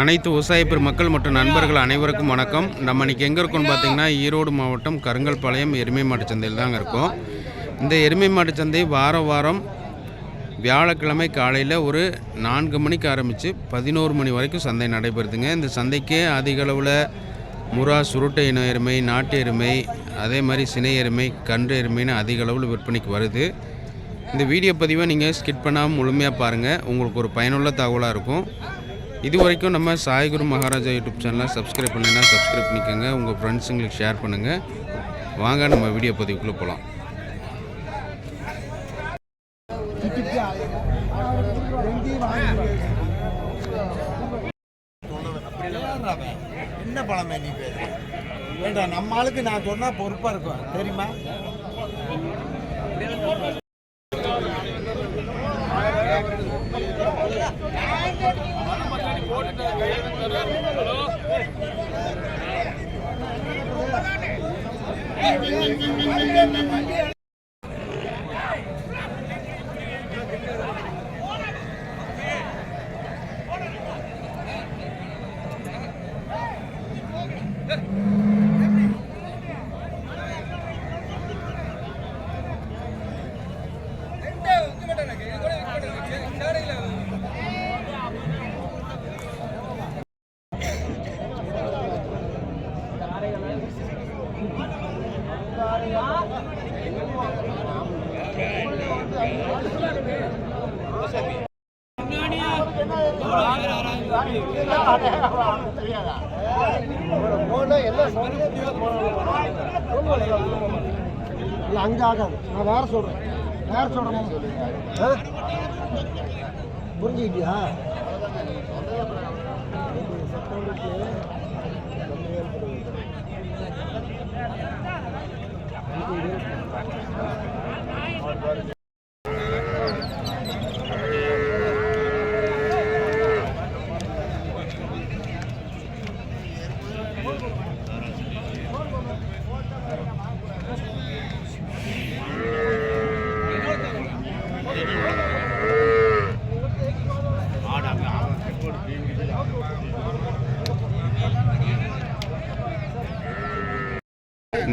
அனைத்து விவசாய பெருமக்கள் மற்றும் நண்பர்கள் அனைவருக்கும் வணக்கம். நம்ம இன்னைக்கு எங்கே இருக்கோம்னு பார்த்தீங்கன்னா ஈரோடு மாவட்டம் கருங்கல்பாளையம் எருமை மாட்டு சந்தையில் தாங்க இருக்கோம். இந்த எருமை மாட்டு சந்தை வாரம் வாரம் வியாழக்கிழமை காலையில் ஒரு நான்கு மணிக்கு ஆரம்பித்து பதினோரு மணி வரைக்கும் சந்தை நடைபெறுதுங்க. இந்த சந்தைக்கு அதிக அளவில் முறா சுருட்டை இன எருமை நாட்டு எருமை அதே மாதிரி சினை எருமை கன்று எருமைன்னு அதிக அளவில் விற்பனைக்கு வருது. இந்த வீடியோ பதிவை நீங்கள் ஸ்கிப் பண்ணாமல் முழுமையாக பாருங்கள் உங்களுக்கு ஒரு பயனுள்ள தகவலாக இருக்கும். இது வரைக்கும் நம்ம சாய்குரு மகாராஜா யூடியூப் சேனலை சப்ஸ்கிரைப் பண்ணினா சப்ஸ்கிரைப் பண்ணிக்கோங்க. உங்கள் ஃப்ரெண்ட்ஸுங்களுக்கு ஷேர் பண்ணுங்கள் வாங்க நம்ம வீடியோ பதிவுக்குள்ளே போகலாம் என்ன பழமே நீ பேசு நம்ம ஆளுக்கு நான் சொன்னா பொறுப்பா இருக்கும். தெரியுமா? இல்லை அங்கே ஆகாது நான் வேற சொல்கிறேன் வேற சொல்கிறேன் புரிஞ்சுக்கிட்டியா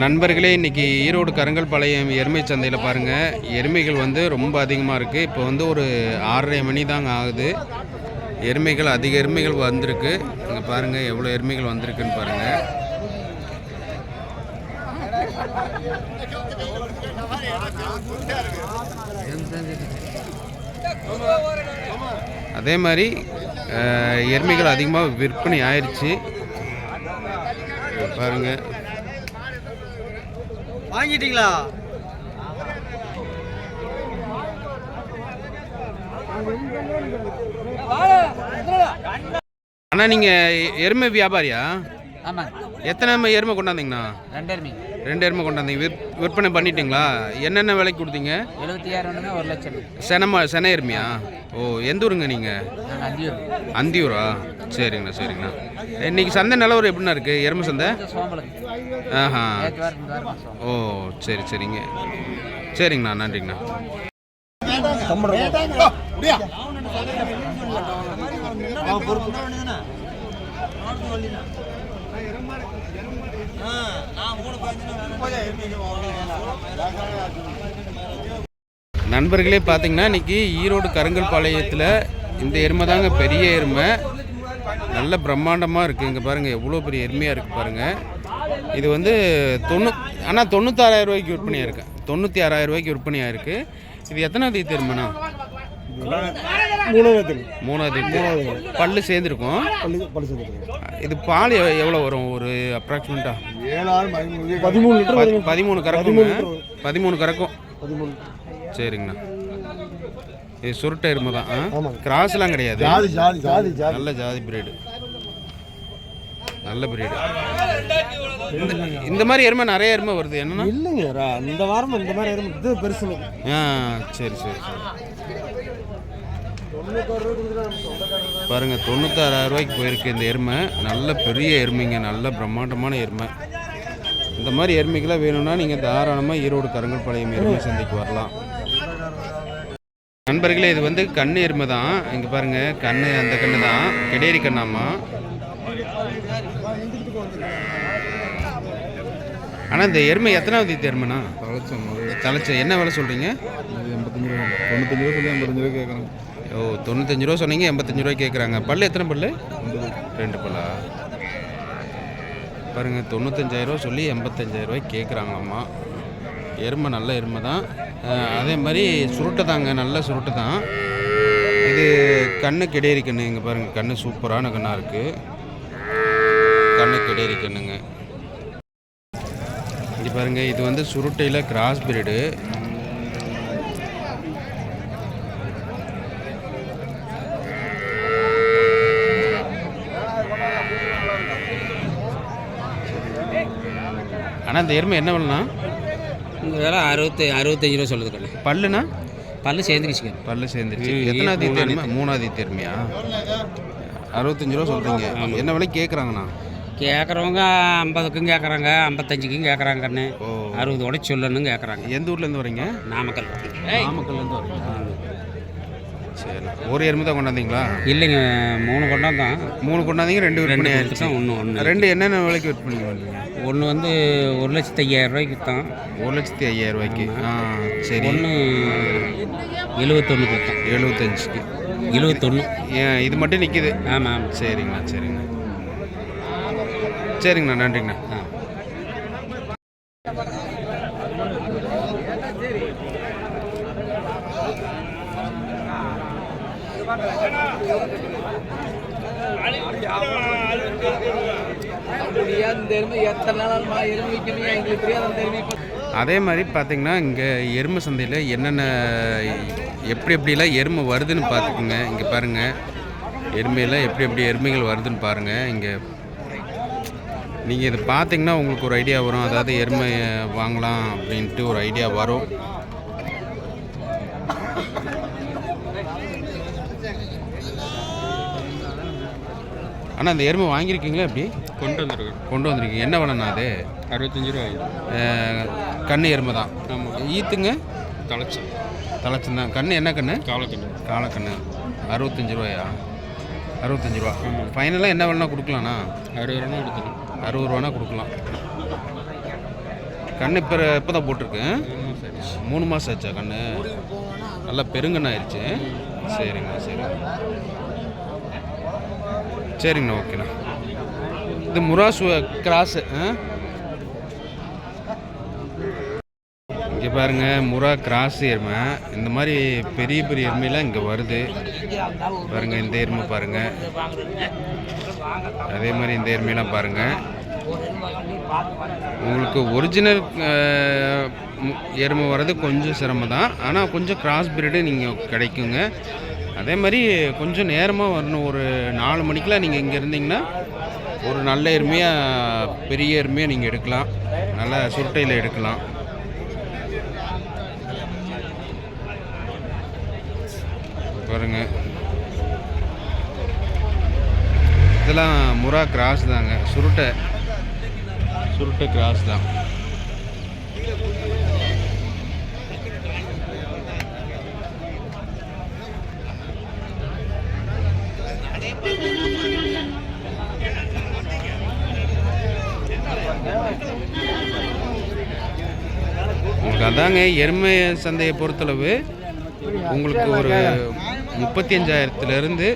நண்பர்களே இன்றைக்கி ஈரோடு கருங்கல்பாளையம் எருமை சந்தையில் பாருங்கள் எருமைகள் வந்து ரொம்ப அதிகமாக இருக்குது இப்போ வந்து ஒரு ஆறரை மணி தாங்க ஆகுது. எருமைகள் அதிக எருமைகள் வந்திருக்கு. இங்கே பாருங்கள் எவ்வளோ எருமைகள் வந்திருக்குன்னு பாருங்கள் அதே மாதிரி எருமைகள் அதிகமாக விற்பனை ஆயிடுச்சு பாருங்கள் வாங்கிட்டீங்களா? அண்ணா நீங்கள் எருமை வியாபாரியா? ஆமாங்க. எத்தனை எருமை எருமை கொண்டாந்தீங்கண்ணா? ரெண்டாயிரமே ரெண்டு எருமை கொண்டாந்தீங்க. விற் விற்பனை பண்ணிட்டீங்களா? என்னென்ன விலைக்கு கொடுத்தீங்க? எழுபத்தி ஒரு லட்சம். செனமா சென எருமையா ஓ எந்த ஊருங்க நீங்கள் அந்தியூர். அந்தியூரா? சரிங்கண்ணா சரிங்கண்ணா. இன்னைக்கு சந்தை நிலவரம் எப்படிண்ணா இருக்குது எருமை சந்தை? ஆஹா. ஓ சரி சரிங்க. சரிங்கண்ணா நன்றிங்கண்ணா. நண்பர்களே பார்த்தீங்கன்னா இன்னைக்கு ஈரோடு கருங்கல்பாளையத்தில் இந்த எருமை தாங்க பெரிய எருமை. நல்ல பிரம்மாண்டமாக இருக்குது இங்கே பாருங்கள் எவ்வளோ பெரிய எருமையாக இருக்குது பாருங்கள் இது வந்து தொண்ணூ ஆனால் தொண்ணூத்தாறாயிரம் ரூபாய்க்கு விற்பனையாக இருக்கேன் தொண்ணூற்றி ஆறாயிரம் ரூபாய்க்கு விற்பனையாக இருக்குது இது எத்தனாவது எருமைண்ணா? மூணாவது மூணாவது. பல்லு சேர்ந்துருக்கும். பள்ளி பள்ளி சேர்ந்துருக்கு இது பால் எவ்- எவ்வளோ வரும் ஒரு அப்ராக்சிமேட்டாக ஏழாயிரம் பதிமூணு லிட்டர் பதிமூணு கறக்குங்க பதிமூணு கறக்கும். பதிமூணு. சரிங்கண்ணா. இது சுருட்டை எருமை தான். கிராஸ்லாம் கிடையாது. ஜாதி ஜாதி ஜாதி ஜாதி. நல்ல ஜாதி பிரீடு நல்ல பிரீடு இந்த இந்த மாதிரி எருமை நிறைய எருமை வருது. என்னன்னா இல்லைங்க இந்த வாரம் இந்த மாதிரி இருக்கு இது பெருசு ஆ சரி சரி சரி. பாருங்க தொண்ணூத்தாறாயிரம் ரூபாய்க்கு போயிருக்கு இந்த எருமை. நல்ல பெரிய எருமைங்க நல்ல பிரம்மாண்டமான எருமை. இந்த மாதிரி எருமைகளாக வேணும்னா நீங்கள் தாராளமாக ஈரோடு கருங்கல்பாளையம் எருமை சந்தைக்கு வரலாம். நண்பர்களே இது வந்து கண்ணு எருமை தான். இங்கே பாருங்கள் கண்ணு அந்த கண்ணு தான். கெடேரி கண்ணாமா ஆனால் இந்த எருமை எத்தனாவது எருமைண்ணா? தலைச்ச என்ன விலை சொல்கிறீங்க எண்பத்தஞ்சு ரூபா. தொண்ணூத்தஞ்சு ரூபா சொல்லி ஐம்பத்தஞ்சு ரூபா கேட்குறாங்க ஓ தொண்ணூத்தஞ்சு ரூபா சொன்னீங்க எண்பத்தஞ்சு ரூபாய் கேட்குறாங்க பல்லு எத்தனை பல்லு? ரெண்டு பல்லா? பாருங்கள் தொண்ணூத்தஞ்சாயிரரூவா சொல்லி எண்பத்தஞ்சாயிரம் ரூபாய் எருமை நல்ல எருமை தான். அதே மாதிரி சுருட்டை தாங்க நல்ல சுருட்டு தான். இது கண்ணு கெடேரி கண்ணு இங்கே பாருங்கள் கண்ணு சூப்பரான கண்ணாக இருக்குது கண்ணு கெடேரி கண்ணுங்க. இங்கே பாருங்கள் இது வந்து சுருட்டையில் கிராஸ் பிரீடு ஆனால் இந்த எருமை என்ன விலைண்ணா? இந்த வேலை அறுபத்தி அறுபத்தஞ்சு ரூபா சொல்லுது கண்ணு. பல்லுனா பல்லு சேர்ந்துருச்சுங்க பல்லு சேர்ந்துருச்சு. எத்தனாவது தேர்மையா மூணாவது தேர்மையா அறுபத்தஞ்சு ரூபா சொல்கிறீங்க என்ன விலை கேட்குறாங்கண்ணா கேட்குறவங்க ஐம்பதுக்கும் கேட்குறாங்க ஐம்பத்தஞ்சுக்கும் கேட்குறாங்க கண்ணு. ஓ. அறுபது உடச்சு சொல்லணும்னு கேட்குறாங்க எந்த ஊர்லேருந்து வரீங்க? நாமக்கல். நாமக்கல்லேருந்து வரீங்க சரி. ஒரு எருமை தான் கொண்டாந்தீங்களா? இல்லைங்க மூணு கொண்டாந்தோம். மூணு கொண்டாந்தீங்க ரெண்டு ரெண்டு ஆயிடுச்சு ஒன்று ஒன்று ரெண்டு என்னென்ன விலைக்கு விற்பனை பண்ணுவீங்க ஒன்று வந்து ஒரு லட்சத்து ஐயாயிரம் ரூபாய்க்கு விற்றோம் ஒரு லட்சத்தி ஐயாயிரம் ரூபாய்க்கு. ஆ சரி. ஒன்று எழுபத்தொன்னுக்கு விற்றோம் எழுபத்தஞ்சுக்கு எழுபத்தொன்று இது மட்டும் நிற்கிது ஆமாம் ஆமாம் சரிங்கண்ணா சரிங்கண்ணா. சரிங்கண்ணா நன்றிங்கண்ணா. ஆ. அதே மாதிரி பார்த்திங்கன்னா இங்கே எருமை சந்தையில் என்னென்ன எப்படி எப்படிலாம் எருமை வருதுன்னு பார்த்துக்குங்க. இங்கே பாருங்கள் எருமையில் எப்படி எப்படி எருமைகள் வருதுன்னு பாருங்கள் இங்கே நீங்கள் இதை பார்த்தீங்கன்னா உங்களுக்கு ஒரு ஐடியா வரும். அதாவது எருமை வாங்கலாம் அப்படின்ட்டு ஒரு ஐடியா வரும். ஆனால் அந்த எருமை வாங்கியிருக்கீங்களா எப்படி? கொண்டு வந்துருக்கேன் கொண்டு வந்திருக்கீங்க. என்ன விலைண்ணா அது? அறுபத்தஞ்சு ரூபா அஹ், கண்ணு எருமை தான். ஆமாம் ஈத்துங்க? தலைச்சி தலைச்சம் தான். கண்ணு என்ன கண்ணு? காலக்கண்ணு. காலக்கண்ணு. அறுபத்தஞ்சு ரூபாயா? அறுபத்தஞ்சு ரூபா. ஃபைனலாக என்ன வேணா கொடுக்கலாண்ணா அறுபது ரூபா எடுத்துக்கணும் அறுபது ரூபானா கொடுக்கலாம். கண்ணு இப்போ இப்போ தான் போட்டிருக்கு மூணு மாதம் ஆச்சா கண்ணு? நல்லா பெருங்கண்ணா ஆயிடுச்சு சரிங்கண்ணா. சரிங்க சரிங்கண்ணா ஓகேண்ணா. இது முராசு கிராஸு இங்கே பாருங்க முரா கிராஸ் எருமை. இந்த மாதிரி பெரிய பெரிய எருமையெல்லாம் இங்கே வருது. பாருங்க இந்த எருமை பாருங்க. அதே மாதிரி இந்த எருமையெல்லாம் பாருங்க. உங்களுக்கு ஒரிஜினல் எருமை வர்றது கொஞ்சம் சிரமம் தான் ஆனால் கொஞ்சம் கிராஸ் பிரீடு நீங்கள் கிடைக்குங்க. அதே மாதிரி கொஞ்சம் நேரமாக வரணும். ஒரு நாலு மணிக்கெலாம் நீங்கள் இங்கே இருந்தீங்கன்னா ஒரு நல்ல எருமையாக பெரிய எருமையாக நீங்கள் எடுக்கலாம். நல்ல சுருட்டையில் எடுக்கலாம். பாருங்க. இதெல்லாம் முரா கிராஸ் தாங்க. சுருட்டை. சுருட்டை கிராஸ் தான். உங்களுக்கு அதாங்க எருமை சந்தையை பொறுத்தளவு உங்களுக்கு ஒரு முப்பத்தி அஞ்சாயிரத்துலேருந்து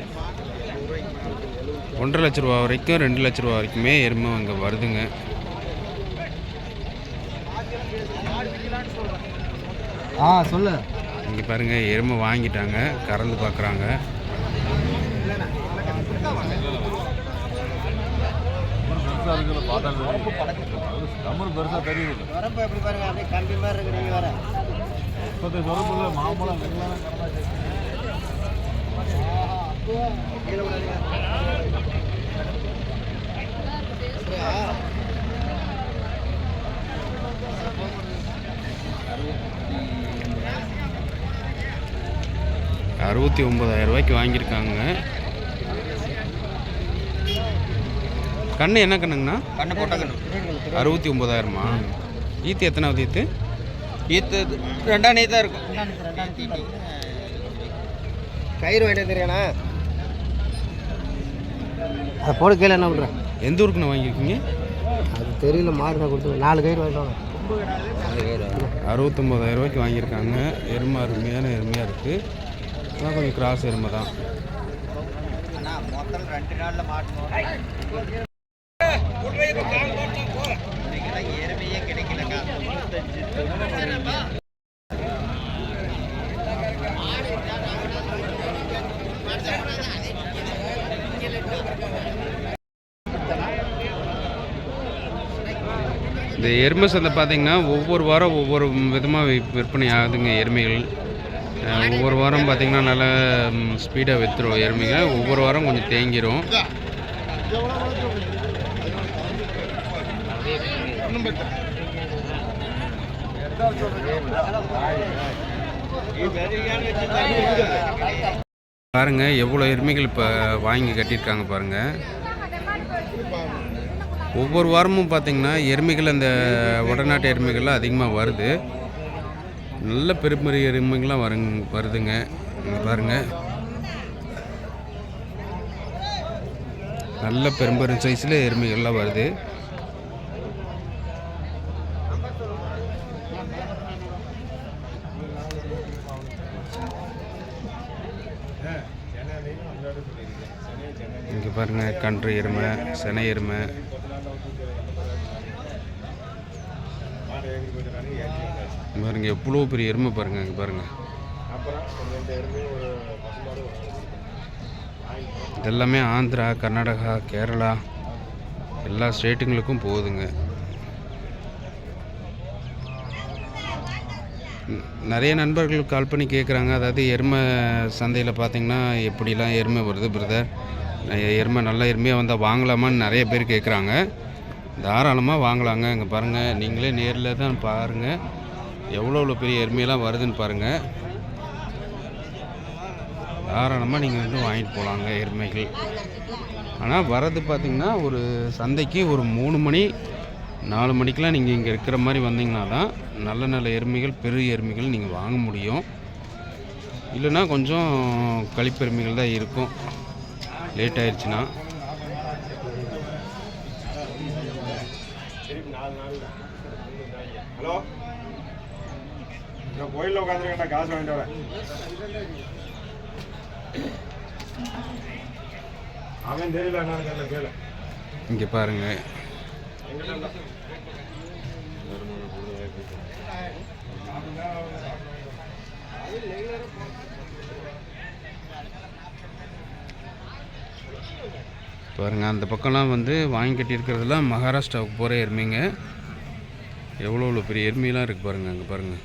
ஒன்றரை லட்ச ரூபா வரைக்கும் ரெண்டு லட்ச ரூபா வரைக்குமே எருமை அங்கே வருதுங்க. ஆ சொல்லு. இங்கே பாருங்கள் எருமை வாங்கிட்டாங்க கறந்து பார்க்குறாங்க பெருசாக தெரியுது. வரம்பு எப்படி பாருங்க அப்படியே கம்பி மாதிரி இருக்கு நீங்க வர முப்பத்தஞ்சு வரப்புல மாம்பழம் அறுபத்தி ஒம்பதாயிரம் ரூபாய்க்கு வாங்கியிருக்காங்க. கண்ணு என்ன கண்ணுங்கண்ணா? கண்ணு போட்ட கண்ணு. அறுபத்தி ஒம்பதாயிரமா? ஈத்து எத்தனாவது ஈத்து? ஈத்து ரெண்டாம் நீ தான் இருக்கும். கயிறு வாங்கிட்டு தெரியாண்ணா அதை போட கீழே என்ன பண்ணுறேன் எந்த ஊருக்குண்ணே வாங்கியிருக்கீங்க? அது தெரியல மாடு தான் கொடுத்து. நாலு கயிறு வாங்கிட்டு வாங்க. அறுபத்தொம்போதாயிரம் ரூபாய்க்கு வாங்கியிருக்காங்க. எருமை அருமையான எருமையாக இருக்குது ஆனால் கொஞ்சம் கிராஸ் எருமை தான். இந்த எருமை சந்தை பார்த்திங்கன்னா ஒவ்வொரு வாரம் ஒவ்வொரு விதமாக விற்பனை ஆகுதுங்க எருமைகள். ஒவ்வொரு வாரம் பார்த்திங்கன்னா நல்லா ஸ்பீடாக விற்றுரும் எருமைகள். ஒவ்வொரு வாரம் கொஞ்சம் தேங்கிரும். பாருங்க எவ்வளோ எருமைகள் இப்போ வாங்கி கட்டியிருக்காங்க பாருங்க. ஒவ்வொரு வாரமும் பார்த்திங்கன்னா எருமைகள் அந்த வடநாட்டு எருமைகள்லாம் அதிகமாக வருது. நல்ல பெருமறி எருமைகள்லாம் வருங்க வருதுங்க. இங்கே பாருங்க. நல்ல பெரும்பெரும் சைஸில் எருமைகள்லாம் வருது. இங்கே பாருங்க கன்று எருமை செனை எருமை. பாருங்கள் பாருங்க எவ்வளோ பெரிய எருமை பாருங்க அங்கே பாருங்க. இதெல்லாமே ஆந்திரா கர்நாடகா கேரளா எல்லா ஸ்டேட்டுங்களுக்கும் போகுதுங்க. நிறைய நண்பர்கள் கால் பண்ணி கேட்குறாங்க அதாவது எருமை சந்தையில் பார்த்தீங்கன்னா எப்படிலாம் எருமை வருது பிரதர் எருமை நல்ல எருமையாக வந்தால் வாங்கலாமான்னு நிறைய பேர் கேட்குறாங்க தாராளமாக வாங்கலாங்க. இங்கே பாருங்கள் நீங்களே நேரில் தான் பாருங்கள் எவ்வளோ எவ்வளோ பெரிய எருமையெல்லாம் வருதுன்னு பாருங்கள் தாராளமாக நீங்கள் வந்து வாங்கிட்டு போகலாங்க எருமைகள். ஆனால் வர்றது பார்த்திங்கன்னா ஒரு சந்தைக்கு ஒரு மூணு மணி நாலு மணிக்கெலாம் நீங்கள் இங்கே இருக்கிற மாதிரி வந்தீங்கன்னா தான் நல்ல நல்ல எருமைகள் பெரிய எருமைகள் நீங்கள் வாங்க முடியும். இல்லைன்னா கொஞ்சம் கழிப்பெருமைகள் தான் இருக்கும். லேட் ஆயிடுச்சுன்னா ஹலோ? இந்த கோயிலில் உட்காந்துருக்கேன் காசு வாங்கிட்டு வரேன். அவன் தெரியல என்னன்னு கேளு இங்கே பாருங்கள் பாருங்கள் அந்த பக்கம்லாம் வந்து வாங்கி கட்டியிருக்கிறதுலாம் மகாராஷ்டிராவுக்கு போகிற எருமைங்க. எவ்வளோ எவ்வளோ பெரிய எருமையெல்லாம் இருக்குது பாருங்கள் அங்கே பாருங்கள்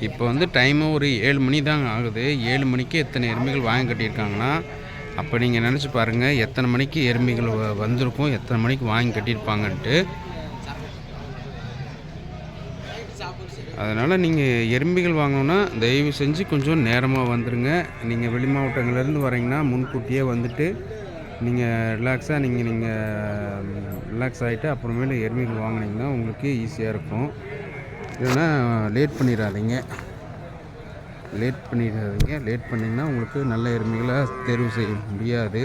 இப்போ வந்து டைமு ஒரு ஏழு மணி தாங்க ஆகுது. ஏழு மணிக்கு எத்தனை எருமைகள் வாங்கி கட்டியிருக்காங்கன்னா அப்போ நீங்கள் நினச்சி பாருங்கள் எத்தனை மணிக்கு எருமைகள் வ- வந்திருக்கும் எத்தனை மணிக்கு வாங்கி கட்டியிருப்பாங்கன்ட்டு. அதனால் நீங்கள் எறும்பிகள் வாங்கணுன்னா தயவு செஞ்சு கொஞ்சம் நேரமாக வந்துடுங்க நீங்கள் வெளி மாவட்டங்கள்லேருந்து வரீங்கன்னா முன்கூட்டியே வந்துட்டு நீங்கள் ரிலாக்ஸாக நீங்கள் நீங்கள் ரிலாக்ஸ் ஆகிட்டு அப்புறமேல எருமைகள் வாங்கினீங்கன்னா உங்களுக்கு ஈஸியாக இருக்கும். இல்லைன்னா லேட் பண்ணிடாதீங்க லேட் பண்ணிடாதீங்க லேட் பண்ணிங்கன்னா உங்களுக்கு நல்ல எருமைகளை தேர்வு செய்ய முடியாது.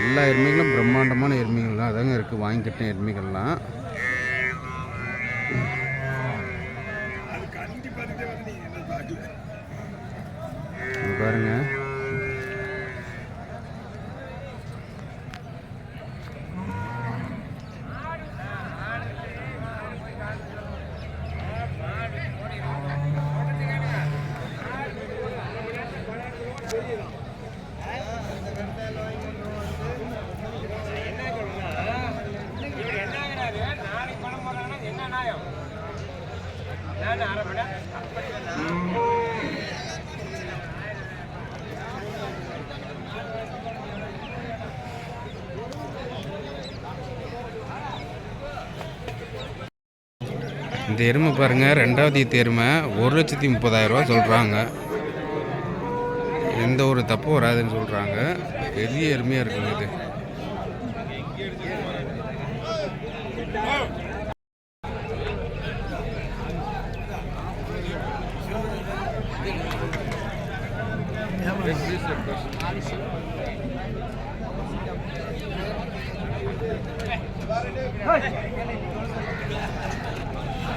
எல்லா எருமைகளும் பிரம்மாண்டமான எருமைகள்லாம் அதாங்க இருக்குது வாங்கிக்கிட்ட எருமைகள்லாம் Mm-hmm. இந்த எருமை பாருங்க ரெண்டாவது ஈத்து எருமை ஒரு லட்சத்தி முப்பதாயிரம் ரூபா சொல்கிறாங்க எந்த ஒரு தப்பும் வராதுன்னு சொல்கிறாங்க பெரிய எருமையாக இருக்குங்க இது.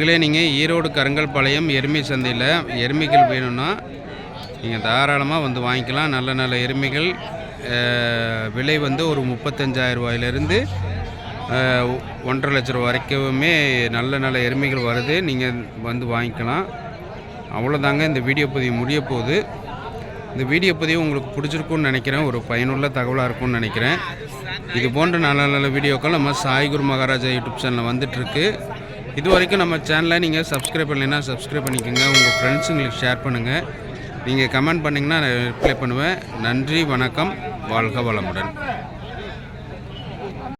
நண்பர்களே நீங்கள் ஈரோடு கருங்கல்பாளையம் எருமை சந்தையில் எருமைகள் வேணும்னா நீங்கள் தாராளமாக வந்து வாங்கிக்கலாம். நல்ல நல்ல எருமைகள். விலை வந்து ஒரு முப்பத்தஞ்சாயிரம் ரூபாயிலிருந்து ஒன்றரை லட்ச ரூபா வரைக்குமே நல்ல நல்ல எருமைகள் வருது. நீங்கள் வந்து வாங்கிக்கலாம். அவ்வளோதாங்க இந்த வீடியோ பதிவு முடிய போகுது. இந்த வீடியோ பதிவு உங்களுக்கு பிடிச்சிருக்கும்னு நினைக்கிறேன். ஒரு பயனுள்ள தகவலாக இருக்கும்னு நினைக்கிறேன். இது போன்ற நல்ல நல்ல வீடியோக்கள் நம்ம சாய்குரு மகாராஜா யூடியூப் சேனலில் வந்துட்டுருக்கு இது வரைக்கும் நம்ம சேனலை நீங்கள் சப்ஸ்கிரைப் பண்ணலைன்னா சப்ஸ்கிரைப் பண்ணிக்கோங்க. உங்கள் ஃப்ரெண்ட்ஸுங்களுக்கு ஷேர் பண்ணுங்கள் நீங்கள் கமெண்ட் பண்ணிங்கன்னா நான் ரிப்ளை பண்ணுவேன். நன்றி வணக்கம். வாழ்க வளமுடன்.